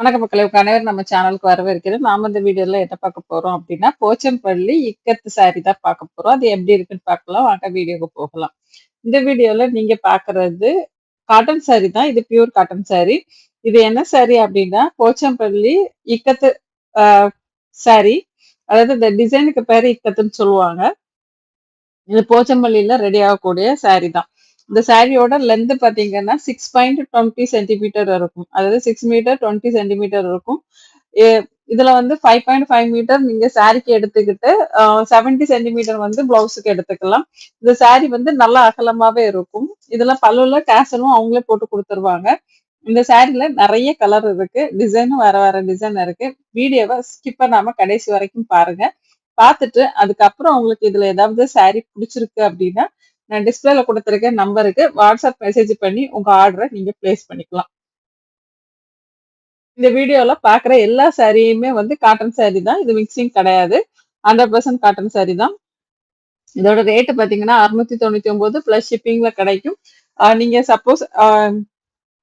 வணக்கம் மக்களே. அனைவரும் நம்ம சேனலுக்கு வரவேற்கிறேன். நாம இந்த வீடியோல என்ன பார்க்க போறோம் அப்படின்னா போச்சம்பள்ளி இக்கத்து சாரி தான் பார்க்க போறோம். அது எப்படி இருக்குன்னு பார்க்கலாம். வாங்க வீடியோக்கு போகலாம். இந்த வீடியோல நீங்க பாக்குறது காட்டன் சாரி தான். இது பியூர் காட்டன் சாரி இது என்ன சாரி அப்படின்னா போச்சம்பள்ளி இக்கத்து சாரி அதாவது இந்த டிசைனுக்கு பேர் இக்கத்துன்னு சொல்லுவாங்க. இது போச்சம்பள்ளியில ரெடி ஆகக்கூடிய சாரி தான். இந்த சாரியோட லென்த் பார்த்தீங்கன்னா சிக்ஸ் பாயிண்ட் டுவெண்ட்டி சென்டிமீட்டர் இருக்கும். அதாவது சிக்ஸ் மீட்டர் டுவெண்ட்டி சென்டிமீட்டர் இருக்கும். இதுல வந்து ஃபைவ் பாயிண்ட் ஃபைவ் மீட்டர் நீங்க சாரிக்கு எடுத்துக்கிட்டு செவன்டி சென்டிமீட்டர் வந்து பிளவுஸுக்கு எடுத்துக்கலாம். இந்த சாரி வந்து நல்லா அகலமாவே இருக்கும். இதுல பல்லுல டேசலும் அவங்களே போட்டு கொடுத்துருவாங்க. இந்த சாரில நிறைய கலர் இருக்கு. டிசைனும் வேற வேற டிசைன் இருக்கு. வீடியோவை ஸ்கிப் பண்ணாம கடைசி வரைக்கும் பாருங்க. பார்த்துட்டு அதுக்கப்புறம் உங்களுக்கு இதுல ஏதாவது சாரி பிடிச்சிருக்கு அப்படின்னா நான் டிஸ்பிளேல கொடுத்துருக்க நம்பருக்கு வாட்ஸ்அப் மெசேஜ் பண்ணி உங்க ஆர்டரை நீங்க பிளேஸ் பண்ணிக்கலாம். இந்த வீடியோல பாக்குற எல்லா சாரியுமே வந்து காட்டன் சாரி தான். இது மிக்சிங் கிடையாது. ஹண்ட்ரட் பர்சன்ட் காட்டன் சாரி தான். இதோட ரேட்டு பாத்தீங்கன்னா அறுநூத்தி தொண்ணூத்தி ஒன்பது பிளஸ் ஷிப்பிங்ல கிடைக்கும். நீங்க சப்போஸ்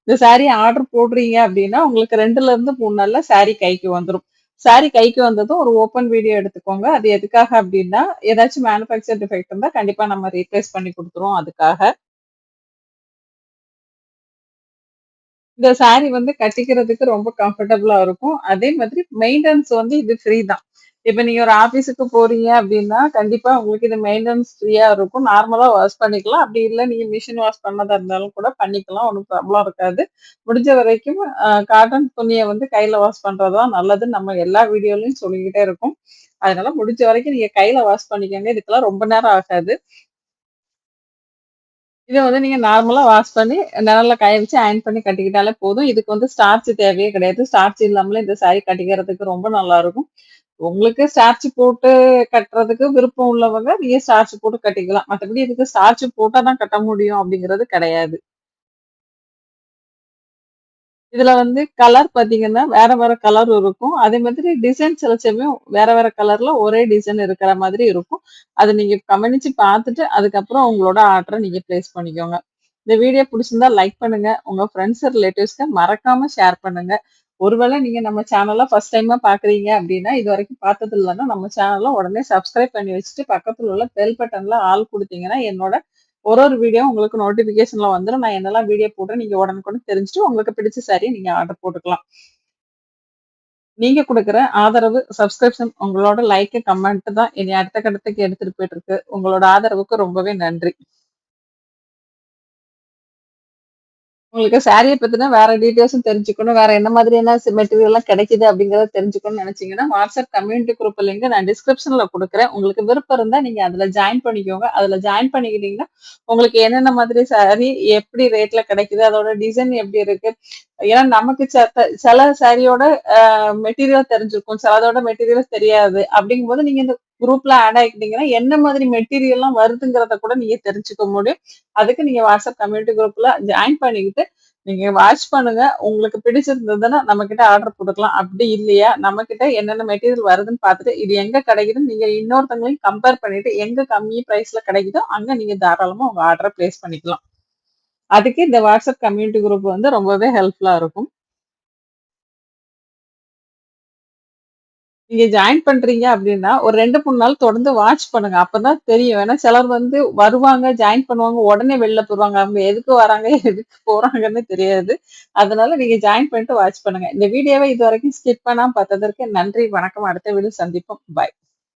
இந்த சாரி ஆர்டர் போடுறீங்க அப்படின்னா உங்களுக்கு ரெண்டுல இருந்து மூணு நாள்ல சாரி கைக்கு வந்துடும் சாரி கைக்கு வந்ததும் ஒரு ஓப்பன் வீடியோ எடுத்துக்கோங்க. அது எதுக்காக அப்படின்னா ஏதாச்சும் மேனுஃபேக்சர் டிஃபெக்ட் இருந்தால் கண்டிப்பா நம்ம ரீப்ளேஸ் பண்ணி கொடுத்துருவோம் அதுக்காக. இந்த சாரி வந்து கட்டிக்கிறதுக்கு ரொம்ப கம்ஃபர்டபுளாக இருக்கும். அதே மாதிரி மெயின்டெனன்ஸ் வந்து இது ஃப்ரீ தான். இப்ப நீங்க ஒரு ஆபீஸுக்கு போறீங்க அப்படின்னா கண்டிப்பா உங்களுக்கு இது மெயின்டெனன்ஸ் ஃப்ரீயா இருக்கும். நார்மலா வாஷ் பண்ணிக்கலாம். அப்படி இல்லை நீங்க மிஷின் வாஷ் பண்ணதா இருந்தாலும் கூட பண்ணிக்கலாம். ஒன்றும் ப்ராப்ளம் இருக்காது. முடிஞ்ச வரைக்கும் காட்டன் துணியை வந்து கையில வாஷ் பண்றதுதான் நல்லது நம்ம எல்லா வீடியோலயும் சொல்லிக்கிட்டே இருக்கும். அதனால முடிஞ்ச வரைக்கும் நீங்க கையில வாஷ் பண்ணிக்கோங்க. இதுக்கெல்லாம் ரொம்ப நேரம் ஆகாது. இதை வந்து நீங்க நார்மலா வாஷ் பண்ணி நிழல்ல காய வச்சு அயன் பண்ணி கட்டிக்கிட்டாலே போதும். இதுக்கு வந்து ஸ்டார்ச் தேவையே கிடையாது. ஸ்டார்ச் இல்லாமலே இந்த சாரி கட்டிக்கிறதுக்கு ரொம்ப நல்லா இருக்கும். உங்களுக்கு ஸ்டார்ச் போட்டு கட்டுறதுக்கு விருப்பம் உள்ளவங்க நீங்க ஸ்டார்ச் போட்டு கட்டிக்கலாம். மற்றபடி இதுக்கு ஸ்டார்ச் போட்டா தான் கட்ட முடியும் அப்படிங்கிறது கிடையாது. இதுல வந்து கலர் பாத்தீங்கன்னா வேற வேற கலர் இருக்கும். அதே மாதிரி டிசைன் சில சமயம் வேற வேற கலர்ல ஒரே டிசைன் இருக்கிற மாதிரி இருக்கும். அதை நீங்க கவனிச்சு பார்த்துட்டு அதுக்கப்புறம் உங்களோட ஆர்டரை நீங்க பிளேஸ் பண்ணிக்கோங்க. இந்த வீடியோ பிடிச்சிருந்தா லைக் பண்ணுங்க. உங்க ஃப்ரெண்ட்ஸ் ரிலேட்டிவ்ஸ்க்கு மறக்காம ஷேர் பண்ணுங்க. ஒருவேளை நீங்க நம்ம சேனலை ஃபர்ஸ்ட் டைமா பாக்குறீங்க அப்படின்னா இது வரைக்கும் பார்த்தது இல்லைன்னா நம்ம சேனலை உடனே சப்ஸ்கிரைப் பண்ணி வச்சுட்டு பக்கத்துல உள்ள பெல் பட்டன்ல ஆள் கொடுத்தீங்கன்னா என்னோட ஒரு ஒரு வீடியோ உங்களுக்கு நோட்டிபிகேஷன்ல வந்துடும் நான் என்னெல்லாம் வீடியோ போடுறேன் நீங்க உடனுக்குடன் தெரிஞ்சுட்டு உங்களுக்கு பிடிச்ச சாரி நீங்க ஆர்டர் போட்டுக்கலாம். நீங்க கொடுக்குற ஆதரவு சப்ஸ்கிரிப்ஷன் உங்களோட லைக்கு கமெண்ட் தான் இனி அடுத்த கட்டத்துக்கு எடுத்துட்டு போயிட்டு இருக்கு. உங்களோட ஆதரவுக்கு ரொம்பவே நன்றி. உங்களுக்கு சாரியை பத்தினா வேற டீட்டெயில்ஸும் தெரிஞ்சுக்கணும். வேற என்ன மாதிரியான மெட்டீரியல் எல்லாம் கிடைக்குது அப்படிங்கறத தெரிஞ்சுக்கணும்னு நினைச்சீங்கன்னா வாட்ஸ்அப் கம்யூனிட்டி குரூப் லிங்க் நான் டிஸ்கிரிப்ஷன்ல கொடுக்குறேன். உங்களுக்கு விருப்பம் இருந்தா நீங்க அதுல ஜாயின் பண்ணிக்கோங்க. அதுல ஜாயின் பண்ணிக்கிட்டீங்கன்னா உங்களுக்கு என்னென்ன மாதிரி சாரி எப்படி ரேட்ல கிடைக்குது அதோட டிசைன் எப்படி இருக்கு? ஏன்னா நமக்கு சத்த- சில சாரியோட மெட்டீரியல் தெரிஞ்சிருக்கும். சிலதோட மெட்டீரியல் தெரியாது. அப்படிங்கும்போது நீங்க இந்த குரூப்ல ஆட் ஆகிக்கிட்டீங்கன்னா என்ன மாதிரி மெட்டீரியல்லாம் வருதுங்கிறத கூட நீங்க தெரிஞ்சுக்க முடியும். அதுக்கு நீங்க வாட்ஸ்அப் கம்யூனிட்டி குரூப்ல ஜாயின் பண்ணிக்கிட்டு நீங்க வாட்ச் பண்ணுங்க. உங்களுக்கு பிடிச்சிருந்ததுன்னா நம்ம கிட்ட ஆர்டர் போட்டுக்கலாம். அப்படி இல்லையா? நம்ம கிட்ட என்னென்ன மெட்டீரியல் வருதுன்னு பார்த்துட்டு இது எங்க கிடைக்குதுன்னு நீங்க இன்னொருத்தங்களையும் கம்பேர் பண்ணிட்டு எங்க கம்மி பிரைஸ்ல கிடைக்குதோ அங்க நீங்க தாராளமா உங்க ஆர்டரை பிளேஸ் பண்ணிக்கலாம். அதுக்கு இந்த வாட்ஸ்அப் கம்யூனிட்டி குரூப் வந்து ரொம்பவே ஹெல்ப்ஃபுல்லா இருக்கும். நீங்க ஜாயின் பண்றீங்க அப்படின்னா ஒரு ரெண்டு மூணு நாள் தொடர்ந்து வாட்ச் பண்ணுங்க. அப்பதான் தெரியும். ஏன்னா சிலர் வந்து வருவாங்க ஜாயின் பண்ணுவாங்க உடனே வெளில போடுவாங்க அவங்க எதுக்கு வராங்க எதுக்கு போறாங்கன்னு தெரியாது. அதனால நீங்க ஜாயின் பண்ணிட்டு வாட்ச் பண்ணுங்க. இந்த வீடியோவை இது வரைக்கும் ஸ்கிப் பண்ணாம பார்த்ததற்கு நன்றி. வணக்கம். அடுத்த வீடியோ சந்திப்போம். பாய்